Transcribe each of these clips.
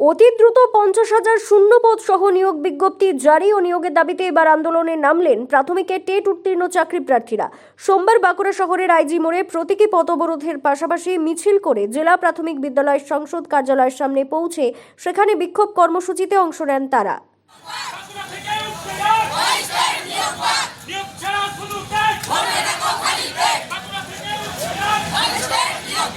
অতি দ্রুত পঞ্চাশ হাজার শূন্য পদ সহ নিয়োগ বিজ্ঞপ্তি জারি ও নিয়োগের দাবিতে এবার আন্দোলনে নামলেন প্রাথমিকে টেট উত্তীর্ণ চাকরি প্রার্থীরা। সোমবার বাঁকুড়া শহরের আইজি মোড়ে প্রতীকী পথ অবরোধের পাশাপাশি মিছিল করে জেলা প্রাথমিক বিদ্যালয় সংসদ কার্যালয়ের সামনে পৌঁছে সেখানে বিক্ষোভ কর্মসূচিতে অংশ নেন তারা নিয়োগ ছাড়া শুধু টেট ভরবে না খালি পেট বাঁকুড়া থেকে উচ্ছেদ নিয়োগ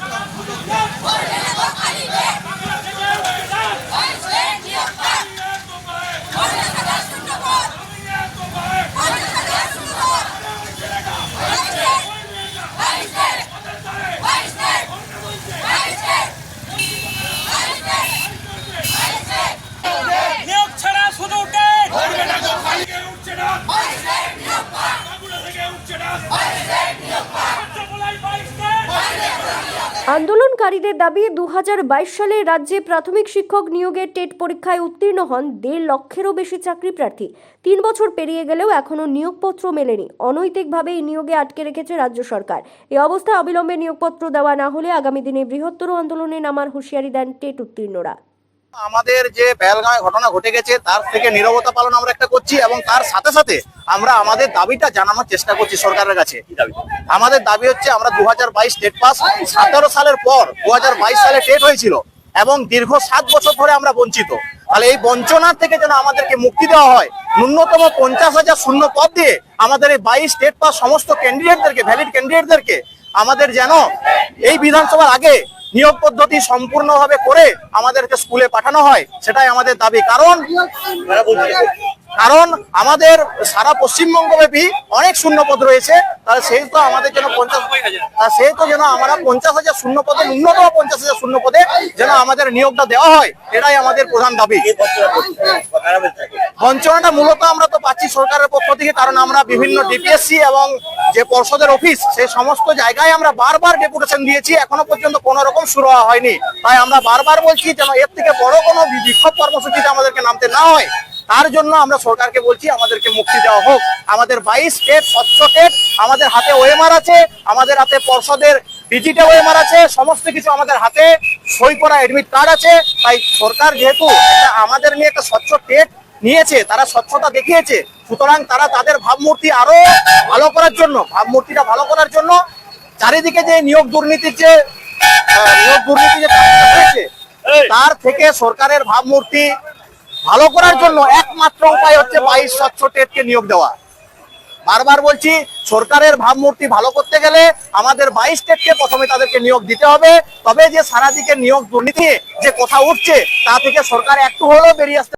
ছাড়া শুধু টেট ভরবে না খালি পেট বাঁকুড়া থেকে উচ্ছেদ নিয়োগ তো পায় ভরবে না শূন্য পদ তো পায় ভরবে না শূন্য পদ নিয়োগ ছাড়া শুধু টেট ভরবে না খালি পেট উচ্ছেদ বাঁকুড়া থেকে উচ্ছেদ বলাই বাইশ টেট আন্দোলনকারীদের দাবি দু হাজার বাইশ সালে রাজ্যে প্রাথমিক শিক্ষক নিয়োগের টেট পরীক্ষায় উত্তীর্ণ হন দেড় লক্ষেরও বেশি চাকরি প্রার্থী। তিন বছর পেরিয়ে গেলেও এখনও নিয়োগপত্র মেলেনি। অনৈতিকভাবে এই নিয়োগে আটকে রেখেছে রাজ্য সরকার। এই অবস্থায় অবিলম্বে নিয়োগপত্র দেওয়া না হলে আগামী দিনে বৃহত্তর আন্দোলনে নামার হুঁশিয়ারি দেন টেট উত্তীর্ণরা। আমাদের যে বেলগাঁয়ে ঘটনা ঘটে গেছে তার থেকে নীরবতা পালন আমরা একটা করছি এবং তার সাথে সাথে আমরা আমাদের দাবিটা জানানোর চেষ্টা করছি সরকারের কাছে। আমাদের দাবি হচ্ছে আমরা দু হাজার বাইশ টেট পাস সতেরো সালের পর দু হাজার বাইশ সালে ডেট হয়েছিল এবং দীর্ঘ সাত বছর ধরে আমরা বঞ্চিত। তাহলে এই বঞ্চনার থেকে যেন আমাদেরকে মুক্তি দেওয়া হয় ন্যূনতম পঞ্চাশ হাজার শূন্য পদ দিয়ে আমাদের এই বাইশ স্টেট পাস সমস্ত ক্যান্ডিডেটদেরকে ভ্যালিড ক্যান্ডিডেটদেরকে আমাদের যেন এই বিধানসভার আগে নিয়োগ পদ্ধতি সম্পূর্ণভাবে করে আমাদেরকে স্কুলে পাঠানো হয়, সেটাই আমাদের দাবি। কারণ কারণ আমাদের সারা পশ্চিমবঙ্গ ব্যাপী অনেক শূন্যপদ রয়েছে, তাহলে সেই তো আমাদের জন্য পঞ্চাশ সেই তো যেন আমরা পঞ্চাশ হাজার শূন্য পদে ন্যূনতম পঞ্চাশ হাজার শূন্য পদে যেন আমাদের নিয়োগটা দেওয়া হয়, এটাই আমাদের প্রধান দাবি। বঞ্চনাটা মূলত আমরা তো পাচ্ছি সরকারের পক্ষ থেকে, কারণ আমরা বিভিন্ন ডিপিএসসি এবং যে পর্ষদের অফিস সেই সমস্ত জায়গায় আমরা বারবার ডেপুটেশন দিয়েছি, এখনও পর্যন্ত কোনো রকম শুরু হয়নি। তাই আমরা বারবার বলছি যেন এর থেকে বড় কোনো বিক্ষোভ কর্মসূচিতে আমাদেরকে নামতে না হয়। তার জন্য আমরা সরকারকে বলছি, আমাদেরকে মুক্তি দেওয়া হোক। আমাদের বাইশ স্টেট স্বচ্ছ স্টেট আমাদের হাতে ওএমআর আছে, আমাদের হাতে পর্ষদের ডিজিটাল ওএমআর আছে, সমস্ত কিছু আমাদের হাতে সই করা অ্যাডমিট কার্ড আছে। তাই সরকার যেহেতু আমাদের নিয়ে একটা স্বচ্ছ স্টেট নিয়েছে তারা স্বচ্ছতা দেখিয়েছে। সুতরাং তারা তাদের ভাবমূর্তি আরও ভালো করার জন্য ভাবমূর্তিটা ভালো করার জন্য চারিদিকে যে নিয়োগ দুর্নীতির যে নিয়োগ দুর্নীতি যে হয়েছে তার থেকে সরকারের ভাবমূর্তি ভালো করার জন্য একমাত্র উপায় হচ্ছে বাইশ স্বচ্ছ টেটকে নিয়োগ দেওয়া। বারবার বলছি সরকারের ভাবমূর্তি ভালো করতে গেলে আমাদের বাইশ টেটকে প্রথমে তাদেরকে নিয়োগ দিতে হবে। তবে যে সারা দিকে নিয়োগ দুর্নীতি যে কথা উঠছে তা থেকে সরকার একটু হলেও বেরিয়ে আসতে